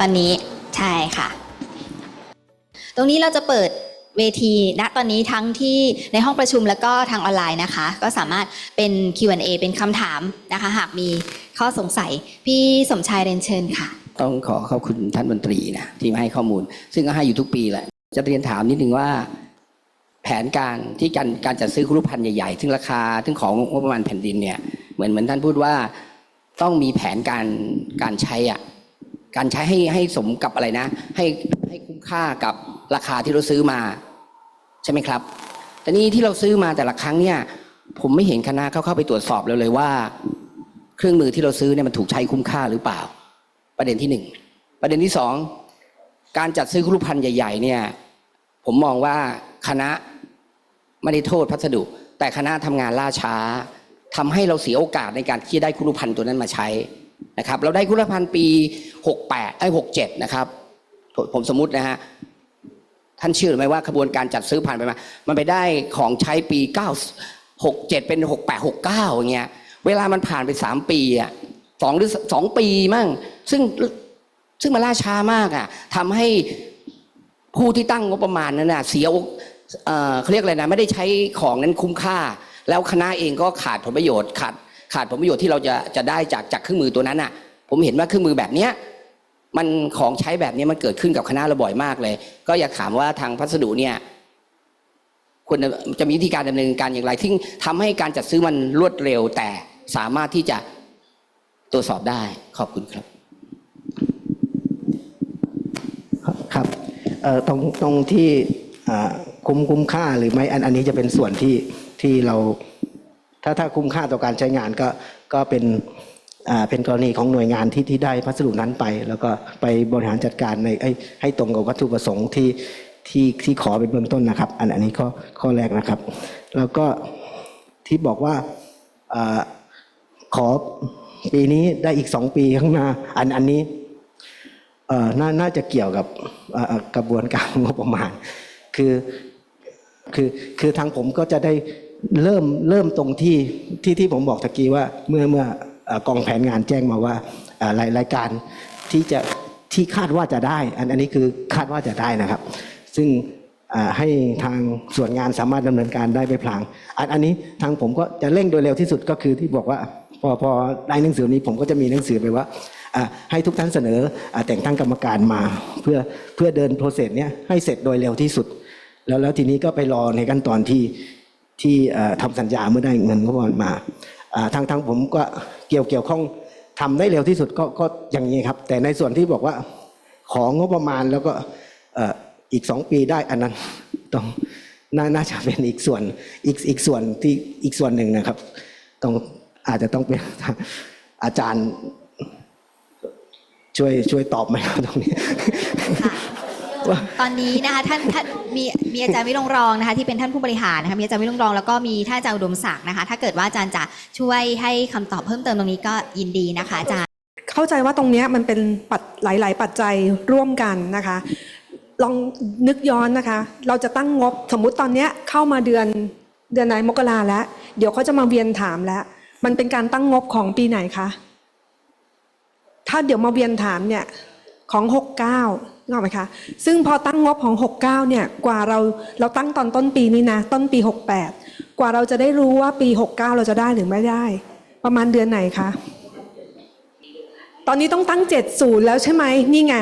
ตอนนี้ใช่ค่ะ ตรงนี้เราจะเปิดเวทีณตอนนี้ทั้งที่ในห้องประชุมแล้วก็ทางออนไลน์นะคะ ก็สามารถเป็น Q&A เป็นคำถามนะคะ หากมีข้อสงสัย พี่สมชายเรียนเชิญค่ะ ต้องขอขอบคุณท่านมนตรีนะที่มาให้ข้อมูล ซึ่งก็ให้อยู่ทุกปีแหละจะเรียนถามนิดนึงว่า แผนการที่การการจัดซื้อครุภัณฑ์ใหญ่ๆซึ่งราคาซึ่งของงบประมาณแผ่นดินเนี่ยเหมือนเหมือนท่านพูดว่า ต้องมีแผนการการใช้อะ การใช้ให้ให้สมกับอะไรนะ ให้ให้คุ้มค่ากับราคาที่เราซื้อมา ใช่ไหมครับ แต่นี่ที่เราซื้อมาแต่ละครั้งเนี่ย ผมไม่เห็นคณะเข้าเข้าไปตรวจสอบเลยเลยว่า เครื่องมือที่เราซื้อเนี่ยมันถูกใช้คุ้มค่าหรือเปล่า ประเด็นที่หนึ่งประเด็นที่สองการจัดซื้อครุภัณฑ์ใหญ่ ๆ เนี่ย ผมมองว่าคณะไม่ได้โทษพัสดุ แต่คณะทำงานล่าช้าทำให้เราเสียโอกาสในการที่จะได้ครุภัณฑ์ตัวนั้นมาใช้ นะครับเราได้ครุภัณฑ์ปี 68ไอ้67 นะครับ ผมสมมตินะฮะท่านเชื่อหรือไม่ว่าขบวนการจัดซื้อผ่านไปมา มันไปได้ของใช้ปี 9 67 เป็น 68 69อย่างเงี้ยเวลามันผ่านไป 3 ปีอะสองหรือสองปีมั่ง ซึ่งซึ่งมันล่าช้ามากอะทำให้ผู้ที่ตั้งงบประมาณนั้นน่ะเสียโอเอ่อเขาเรียกอะไรนะ ไม่ได้ใช้ของนั้นคุ้มค่า แล้วคณะเองก็ขาดผลประโยชน์ขาด ขาดผลประโยชน์ที่เราจะจะได้จากจากเครื่องมือตัวนั้นน่ะ ผมเห็นว่าเครื่องมือแบบเนี้ยมันของใช้แบบนี้มันเกิดขึ้นกับคณะเราบ่อยมากเลย ก็อยากถามว่าทางพัสดุเนี่ยควรจะมีวิธีการดำเนินการอย่างไรที่ทำให้การจัดซื้อมันรวดเร็ว แต่สามารถที่จะตรวจสอบได้ขอบคุณครับ ครับตรงตรงที่คุ้มคุ้มค่าหรือไม่อันอันนี้จะเป็นส่วนที่ที่เรา ถ้าถ้าคุ้มค่าต่อการใช้งานก็ก็เป็นเป็นกรณีของหน่วยงานที่ที่ได้พัสดุนั้นไป แล้วก็ไปบริหารจัดการในให้ให้ตรงกับวัตถุประสงค์ที่ที่ที่ขอเป็นเบื้องต้นนะครับ อันอันนี้ข้อข้อแรกนะครับ แล้วก็ที่บอกว่าอขอปีนี้ได้อีกสองปีข้างหน้า อันอันนี้นน่าจะเกี่ยวกับกระบวนการงบประมาณ คือคือคือทางผมก็จะได้ เริ่มเริ่มตรงที่ที่ที่ผมบอกตะกี้ว่าเมื่อเมื่ออกองแผนงานแจ้งมาว่ารายรายการที่จะที่คาดว่าจะได้ อันอันนี้คือคาดว่าจะได้นะครับ ซึ่งให้ทางส่วนงานสามารถดำเนินการได้ไปพลางอันอันนี้ทางผมก็จะเร่งโดยเร็วที่สุดก็คือที่บอกว่าพอพอได้หนังสือนี้ผมก็จะมีหนังสือไปว่าให้ทุกท่านเสนอแต่งตั้งกรรมการมาเพื่อเพื่อเดินโปรเซสเนี้ยให้เสร็จโดยเร็วที่สุด แล้วแล้วทีนี้ก็ไปรอในขั้นตอนที่ ที่เอ่อทำสัญญาเมื่อได้เงินก็มาอ่าทางทางผมก็เกี่ยวเกี่ยวข้องทำได้เร็วที่สุดก็ก็อย่างนี้ครับ แต่ในส่วนที่บอกว่าของงบประมาณแล้วก็อีกสองปีได้อันนั้นต้องน,น่าจะเป็นอีกส่วนอีกอีกส่วนที่อีกส่วนหนึ่งนะครับต้องอาจจะต้องเป็นอาจารย์ช่วยช่วยตอบไหมครับตรงนี้ ตอนนี้นะคะท่านท่านมีมีอาจารย์วิรงรองนะคะที่เป็นท่านผู้บริหารนะคะมีอาจารย์วิรงรองแล้วก็มีท่านอาจารย์อุดมศักดิ์นะคะ ถ้าเกิดว่าอาจารย์จะช่วยให้คำตอบเพิ่มเติมตรงนี้ก็ยินดีนะคะอาจารย์ เข้าใจว่าตรงเนี้ยมันเป็นปัจหลาย ๆ ปัจจัยร่วมกันนะคะ ลองนึกย้อนนะคะ เราจะตั้งงบสมมุติตอนเนี้ยเข้ามาเดือนเดือนไหนมกราแล้ว เดี๋ยวเขาจะมาเวียนถามแล้ว มันเป็นการตั้งงบของปีไหนคะถ้าเดี๋ยวมาเวียนถามเนี่ยของ69นึก ออกไหมคะ ซึ่งพอตั้งงบของ 69 เนี่ย กว่าเรา เราตั้งตอนต้นปีนี้นะ ต้นปี 68 กว่าเราจะได้รู้ว่าปี 69 เราจะได้หรือไม่ได้ ประมาณเดือนไหนคะ ตอนนี้ต้องตั้ง 70 แล้วใช่ไหม นี่ไง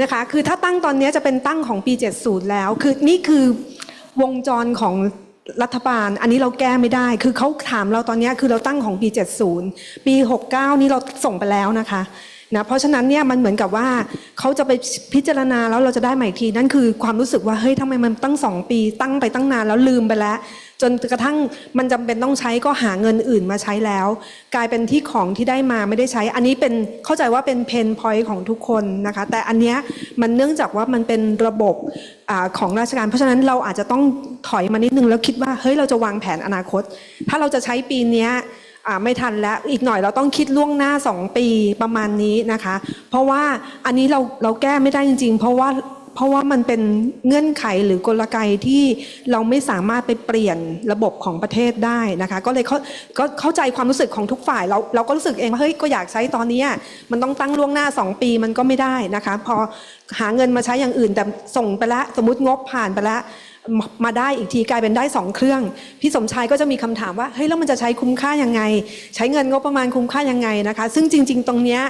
นะคะ คือถ้าตั้งตอนนี้จะเป็นตั้งของปี 70 แล้ว คือนี่คือวงจรของรัฐบาล อันนี้เราแก้ไม่ได้ คือเขาถามเราตอนนี้คือเราตั้งของปี 70 ปี 69 นี่เราส่งไปแล้วนะคะ นะเพราะฉะนั้นเนี่ยมันเหมือนกับว่าเขาจะไปพิจารณาแล้วเราจะได้ใหม่อีกทีนั่นคือความรู้สึกว่าเฮ้ยทำไมมันตั้งสองปี ตั้งไปตั้งนานแล้วลืมไปแล้ว จนกระทั่งมันจำเป็นต้องใช้ก็หาเงินอื่นมาใช้แล้ว กลายเป็นที่ของที่ได้มาไม่ได้ใช้ อันนี้เป็นเข้าใจว่าเป็นเพนพอยต์ของทุกคนนะคะแต่อันเนี้ยมันเนื่องจากว่ามันเป็นระบบอของราชการ เพราะฉะนั้นเราอาจจะต้องถอยมานิดนึงแล้วคิดว่าเฮ้ยเราจะวางแผนอนาคต ถ้าเราจะใช้ปีเนี้ย ไม่ทันแล้วอีกหน่อยเราต้องคิดล่วงหน้า 2 ปีประมาณนี้นะคะ เพราะว่าอันนี้เราเราแก้ไม่ได้จริง ๆ เพราะว่าเพราะว่ามันเป็นเงื่อนไขหรือกลไกที่เราไม่สามารถไปเปลี่ยนระบบของประเทศได้นะคะ ก็เลยเขาก็เข้าใจความรู้สึกของทุกฝ่ายเราเราก็รู้สึกเองว่าเฮ้ยก็อยากใช้ตอนนี้มันต้องตั้งล่วงหน้า 2 ปีมันก็ไม่ได้นะคะ พอหาเงินมาใช้อย่างอื่นแต่ส่งไปแล้วสมมติงบผ่านไปแล้ว มาได้อีกทีกลายเป็นได้สองเครื่อง พี่สมชายก็จะมีคำถามว่าเฮ้ยแล้วมันจะใช้คุ้มค่ายังไง ใช้เงินงบประมาณคุ้มค่ายังไงนะคะ ซึ่งจริง ๆ ตรงเนี้ย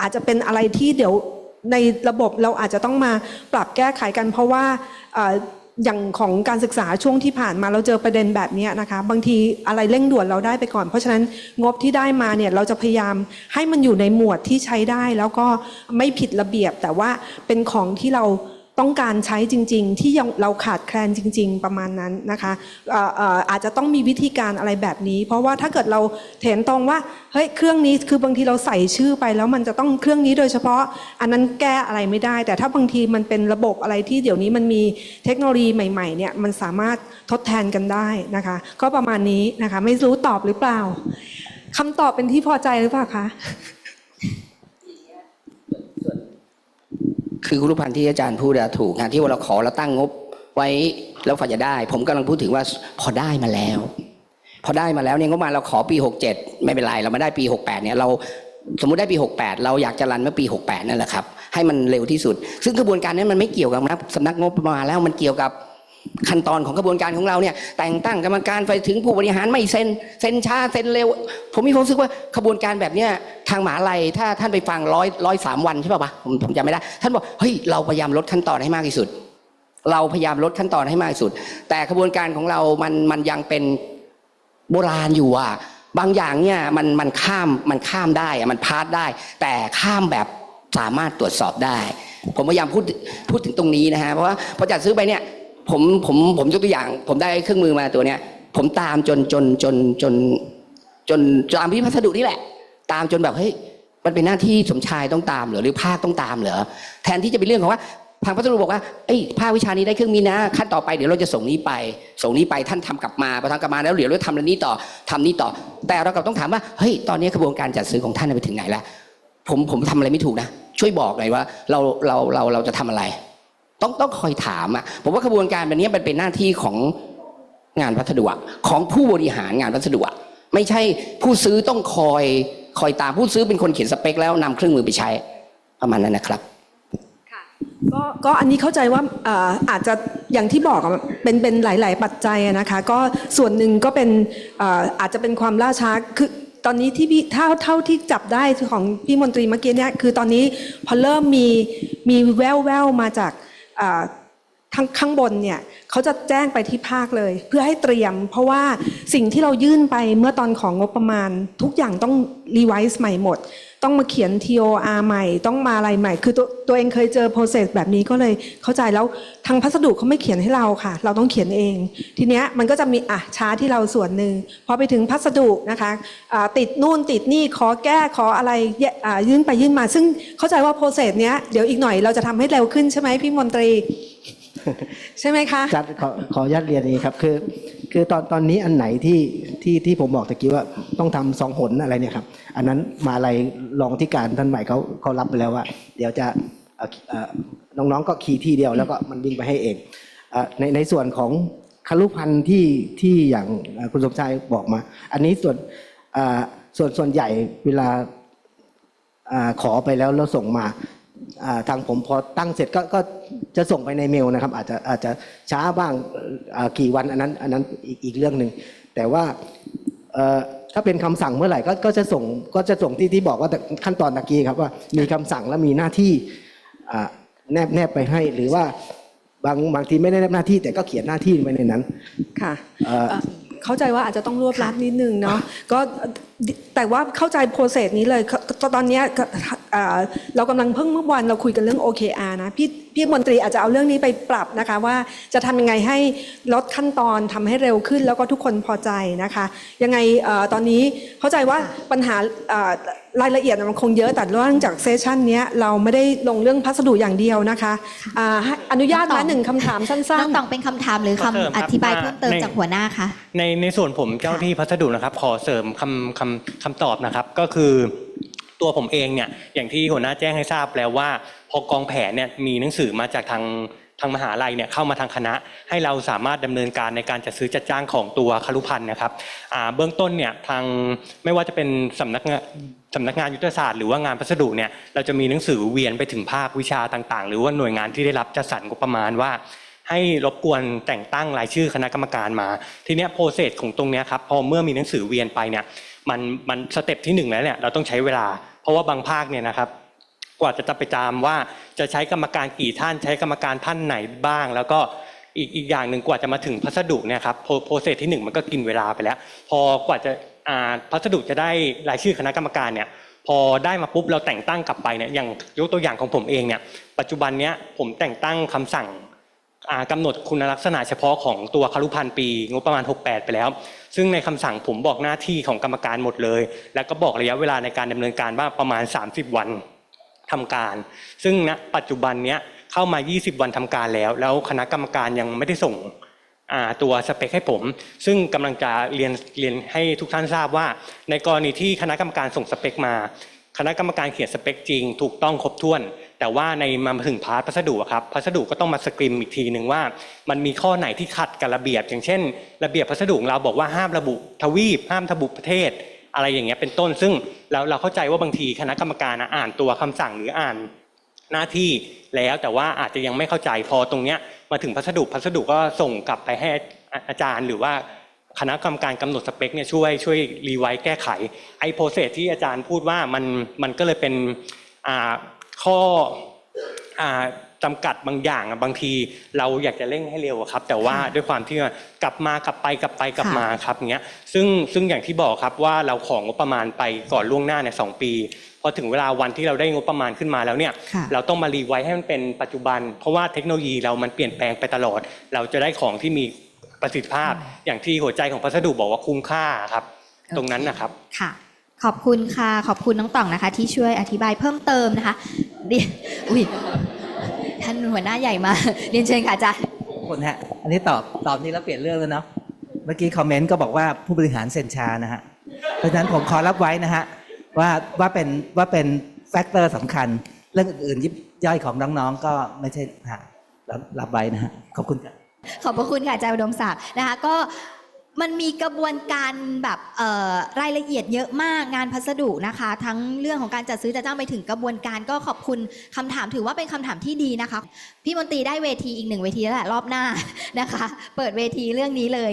อาจจะเป็นอะไรที่เดี๋ยวในระบบเราอาจจะต้องมาปรับแก้ไขกัน เพราะว่าเอ่ออย่างของการศึกษาช่วงที่ผ่านมาเราเจอประเด็นแบบเนี้ยนะคะ บางทีอะไรเร่งด่วนเราได้ไปก่อน เพราะฉะนั้นงบที่ได้มาเนี่ยเราจะพยายามให้มันอยู่ในหมวดที่ใช้ได้ แล้วก็ไม่ผิดระเบียบแต่ว่าเป็นของที่เรา ต้องการใช้จริง ๆ ที่ยังเราขาดแคลนจริง ๆ ประมาณนั้นนะคะเอ่อเอ่ออาจจะต้องมีวิธีการอะไรแบบนี้ เพราะว่าถ้าเกิดเราเห็นตรงว่าเฮ้ยเครื่องนี้คือบางทีเราใส่ชื่อไปแล้วมันจะต้องเครื่องนี้โดยเฉพาะ อันนั้นแก้อะไรไม่ได้ แต่ถ้าบางทีมันเป็นระบบอะไรที่เดี๋ยวนี้มันมีเทคโนโลยีใหม่ๆเนี่ยมันสามารถทดแทนกันได้นะคะ ก็ประมาณนี้นะคะ ไม่รู้ตอบหรือเปล่าคำตอบเป็นที่พอใจหรือเปล่าคะ คือคุณรุพันธ์ที่อาจารย์พูดถูกนะที่ว่าเราขอเราตั้งงบไว้แล้วฝ่าจะได้ ผมกำลังพูดถึงว่าพอได้มาแล้ว พอได้มาแล้วเนี่ยงบมาเราขอปี 67 ไม่เป็นไรเรามาได้ปี 68เนี่ยเราสมมุติได้ปี 68 เราอยากจะรันเมื่อปี 68 นั่นแหละครับ ให้มันเร็วที่สุด ซึ่งกระบวนการนี้มันไม่เกี่ยวกับสำนักงบประมาณแล้วมันเกี่ยวกับ ขั้นตอนของกระบวนการของเราเนี่ยแต่งตั้งกรรมการไปถึงผู้บริหารไม่เซ็นเซ็นช้าเซ็นเร็ว ผมมีความรู้สึกว่าขบวนการแบบเนี้ยทางมหาลัยถ้าท่านไปฟังร้อยร้อยสามวันใช่ป่ะวะผมผมจำไม่ได้ ท่านบอกเฮ้ยเราพยายามลดขั้นตอนให้มากที่สุด เราพยายามลดขั้นตอนให้มากที่สุด แต่ขบวนการของเรามันมันยังเป็นโบราณอยู่อะบางอย่างเนี่ยมันมันข้ามมันข้ามได้อะมันพาสได้ แต่ข้ามแบบสามารถตรวจสอบได้ ผมพยายามพูดพูดถึงตรงนี้นะฮะเพราะว่าพอจัดซื้อไปเนี่ย ผมผมผมยกตัวอย่าง ผมได้เครื่องมือมาตัวเนี้ย ผมตามจนจนจนจน จนตามที่พัสดุนี่แหละ ตามจนแบบเฮ้ยมันเป็นหน้าที่สมชายต้องตามเหรอหรือภาคต้องตามเหรอแทนที่จะเป็นเรื่องของว่าทางพัสดุบอกว่าเอ้ยภาควิชานี้ได้เครื่องมีนะ ขั้นต่อไปเดี๋ยวเราจะส่งนี้ไป ส่งนี้ไปท่านทำกลับมาพอทำกลับมาแล้วเดี๋ยวเราทำเรื่องนี้ต่อทำนี้ต่อ แต่เรากลับต้องถามว่าเฮ้ยตอนนี้กระบวนการจัดซื้อของท่านไปถึงไหนแล้วผมผมทำอะไรไม่ถูกนะช่วยบอกหน่อยว่าเราเราเราเราจะทำอะไร ต้องต้องคอยถามอะผมว่ากระบวนการแบบนี้มันเป็นหน้าที่ของงานพัสดุของผู้บริหารงานพัสดุไม่ใช่ผู้ซื้อต้องคอยคอยตามผู้ซื้อเป็นคนเขียนสเปค แล้วนำเครื่องมือไปใช้ประมาณนั้นนะครับก็ก็อันนี้เข้าใจว่าอาจจะอย่างที่บอกเป็นเป็นหลาย ๆ ปัจจัยนะคะก็ส่วนหนึ่งก็เป็นอาจจะเป็นความล่าช้าคือตอนนี้ที่พี่เท่าเท่าที่จับได้ของพี่มนตรีเมื่อกี้เนี่ยคือตอนนี้พอเริ่มมีมีแววแววมาจาก เอ่อ ทางข้างบนเนี่ยเขาจะแจ้งไปที่ภาคเลย เพื่อให้เตรียม เพราะว่าสิ่งที่เรายื่นไปเมื่อตอนของงบประมาณ ทุกอย่างต้องรีไวซ์ใหม่หมด ต้องมาเขียน TOR ใหม่ ต้องมาอะไรใหม่ คือตัวตัวเองเคยเจอ process แบบนี้ก็เลยเข้าใจแล้วทางพัสดุเขาไม่เขียนให้เราค่ะ เราต้องเขียนเอง ทีเนี้ยมันก็จะมีอะช้าที่เราส่วนหนึ่งพอไปถึงพัสดุนะคะอ่าติดนู่นติดนี่ขอแก้ขออะไรย,ะยื่นไปยื่นมา ซึ่งเข้าใจว่า process เนี้ยเดี๋ยวอีกหน่อยเราจะทำให้เร็วขึ้นใช่ไหมพี่มนตรี ใช่ไหมคะจัดขอขออนุญาตเรียนอย่างนี้ครับคือ คือตอนตอนนี้อันไหนที่ที่ที่ผมบอกตะกี้ว่าต้องทำสองหนอะไรเนี่ยครับ อันนั้นมาอะไรรองที่การท่านใหม่เขาเขารับไปแล้วว่า เดี๋ยวจะเอ่อเอ่อน้องๆก็ขี่ที่เดียวแล้วก็มันวิ่งไปให้เองเอ่อในในส่วนของคารุพันธ์ที่ที่อย่างเอ่อคุณสมชายบอกมา อันนี้ส่วนเอ่อส่วนส่วนใหญ่เวลาอาขอไปแล้วแล้วส่งมา ทางผมพอตั้งเสร็จก็ก็จะส่งไปในเมลนะครับ อาจจะอาจจะช้าบ้างอ่ากี่วันอันนั้นอันนั้นอีกอีกเรื่องหนึ่งแต่ว่าเอ่อถ้าเป็นคำสั่งเมื่อไหร่ก็ก็จะส่งก็จะส่งที่ที่บอกว่าขั้นตอนตะกี้ครับว่ามีคำสั่งและมีหน้าที่อ่าแนบแนบไปให้หรือว่าบางบางทีไม่ได้แนบหน้าที่แต่ก็เขียนหน้าที่ไปในนั้นค่ะเอ่อเอ่อเข้าใจว่าอาจจะต้องรวบรัดนิดนึงเนาะก็แต่ว่าเข้าใจโปรเซสนี้เลยก็ตอนเนี้ยก็ เอ่อเรากำลังเพิ่งเมื่อวานเราคุยกันเรื่อง OKR นะพี่พี่มนตรีอาจจะเอาเรื่องนี้ไปปรับนะคะว่าจะทำยังไงให้ลดขั้นตอนทำให้เร็วขึ้นแล้วก็ทุกคนพอใจนะคะ ยังไงเอ่อตอนนี้เข้าใจว่าปัญหาเอ่อรายละเอียดมันคงเยอะแต่เรื่องจากเซสชันเนี้ยเราไม่ได้ลงเรื่องพัสดุอย่างเดียวนะคะอ่าให้อนุญาตน้องตนะองหนึ่งคำถามสั้น้อนงตองเป็นคำถามหรือขอเสริมคำคอรับธิบายว่าเพิ่มเติมในจากหัวหน้าคะในในส่วนผมเจ้าหน้าที่พัสดุนะครับ ขอเสริมคำคำคำตอบนะครับก็คือ ตัวผมเองเนี่ยอย่างที่หัวหน้าแจ้งให้ทราบแล้วว่า พอกองแผนเนี่ยมีหนังสือมาจากทางทางมหาลัยเนี่ยเข้ามาทางคณะ ให้เราสามารถดำเนินการในการจัดซื้อจัดจ้างของตัวคลุพันธ์นะครับเบื้องต้นเนี่ยทางไม่ว่าจะเป็นสำนักงานสำนักงานยุทธศาสตร์หรือว่างานพัสดุเนี่ยเราจะมีหนังสือเวียนไปถึงภาควิชาต่าง ๆ หรือว่าหน่วยงานที่ได้รับจัดสรรงบประมาณว่า ให้รบกวนแต่งตั้งรายชื่อคณะกรรมการมา ทีเนี้ยโปรเซสของตรงเนี้ยครับพอเมื่อมีหนังสือเวียนไปเนี่ย มันมันสเต็ปที่หนึ่งแล้วเนี่ยเราต้องใช้เวลา เพราะว่าบางภาคเนี่ยนะครับกว่าจะจะไปตามว่าจะใช้กรรมการกี่ท่านใช้กรรมการท่านไหนบ้าง แล้วก็อีกอีกอย่างหนึ่งกว่าจะมาถึงพัสดุเนี่ยครับโปรเซสที่หนึ่งมันก็กินเวลาไปแล้ว พอกว่าจะอ่าพัสดุจะได้รายชื่อคณะกรรมการเนี่ยพอได้มาปุ๊บเราแต่งตั้งกลับไปเนี่ยอย่างยกตัวอย่างของผมเองเนี่ยปัจจุบันเนี้ยผมแต่งตั้งคำสั่งอ่ากำหนดคุณลักษณะเฉพาะของตัวคารุพันธ์ปีงบประมาณ 68 ไปแล้ว ซึ่งในคำสั่งผมบอกหน้าที่ของกรรมการหมดเลย แล้วก็บอกระยะเวลาในการดำเนินการว่าประมาณ 30 วันทำการ ซึ่งณปัจจุบันเนี้ยเข้ามา 20 วันทำการแล้ว แล้วคณะกรรมการยังไม่ได้ส่งตัวสเปคให้ผม ซึ่งกำลังจะเรียนเรียนให้ทุกท่านทราบว่า ในกรณีที่คณะกรรมการส่งสเปคมา คณะกรรมการเขียนสเปคจริง ถูกต้องครบถ้วน แต่ว่าในมาถึงพาร์ทพัสดุครับพัสดุก็ต้องมาสกรีมอีกทีหนึ่งว่า มันมีข้อไหนที่ขัดกับระเบียบ อย่างเช่น ระเบียบพัสดุของเราบอกว่าห้ามระบุทวีปห้ามระบุประเทศ อะไรอย่างเงี้ยเป็นต้น ซึ่งเราเราเข้าใจว่าบางทีคณะกรรมการอ่านตัวคำสั่งหรืออ่านหน้าที่แล้วแต่ว่าอาจจะยังไม่เข้าใจพอตรงเนี้ยมาถึงพัสดุพัสดุก็ส่งกลับไปให้อาจารย์หรือว่าคณะกรรมการกำหนดสเปคเนี่ยช่วยช่วยรีไวซ์แก้ไขไอ้โปรเซสที่อาจารย์พูดว่ามันมันก็เลยเป็นอ่า ข้ออ่าจำกัดบางอย่างอะบางทีเราอยากจะเร่งให้เร็วอะครับ แต่ว่าค่ะด้วยความที่ว่ากลับมากลับไปกลับไปกลับค่ะมาครับเงี้ยซึ่งซึ่งอย่างที่บอกครับว่าเราของงบประมาณไปก่อนล่วงหน้าเนี่ยสองปี พอถึงเวลาวันที่เราได้งบประมาณขึ้นมาแล้วเนี่ยค่ะเราต้องมารีไวซ์ให้มันเป็นปัจจุบัน เพราะว่าเทคโนโลยีเรามันเปลี่ยนแปลงไปตลอด เราจะได้ของที่มีประสิทธิภาพ อย่างที่หัวใจของพัสดุบอกว่าคุ้มค่าครับ ตรงนั้นนะครับค่ะ ขอบคุณค่ะขอบคุณน้องต่องนะคะ ที่ช่วยอธิบายเพิ่มเติมนะคะเรียนอุ้ยท่านหัวหน้าใหญ่มา เรียนเชิญค่ะอาจารย์ขอบคุณฮะอันนี้ตอบตอบนี้แล้วเปลี่ยนเรื่องแล้วเนาะเมื่อกี้คอมเมนต์ก็บอกว่าผู้บริหารเซ็นช้านะฮะเพราะฉะนั้นผมขอรับไว้นะฮะว่าว่าเป็นว่าเป็นแฟกเตอร์สำคัญ เรื่องอื่นๆยิบย่อยของน้องๆก็ไม่ใช่ฮะรับรับไว้นะฮะขอบคุณครับ ขอบพระคุณค่ะอาจารย์อุดมศักดิ์นะคะก็ มันมีกระบวนการแบบรายละเอียดเยอะมากงานพัสดุนะคะ ทั้งเรื่องของการจัดซื้อจัดจ้างไปถึงกระบวนการก็ขอบคุณคำถามถือว่าเป็นคำถามที่ดีนะคะ พี่มนตรีได้เวทีอีกหนึ่งเวทีแล้วแหละรอบหน้านะคะ เปิดเวทีเรื่องนี้เลย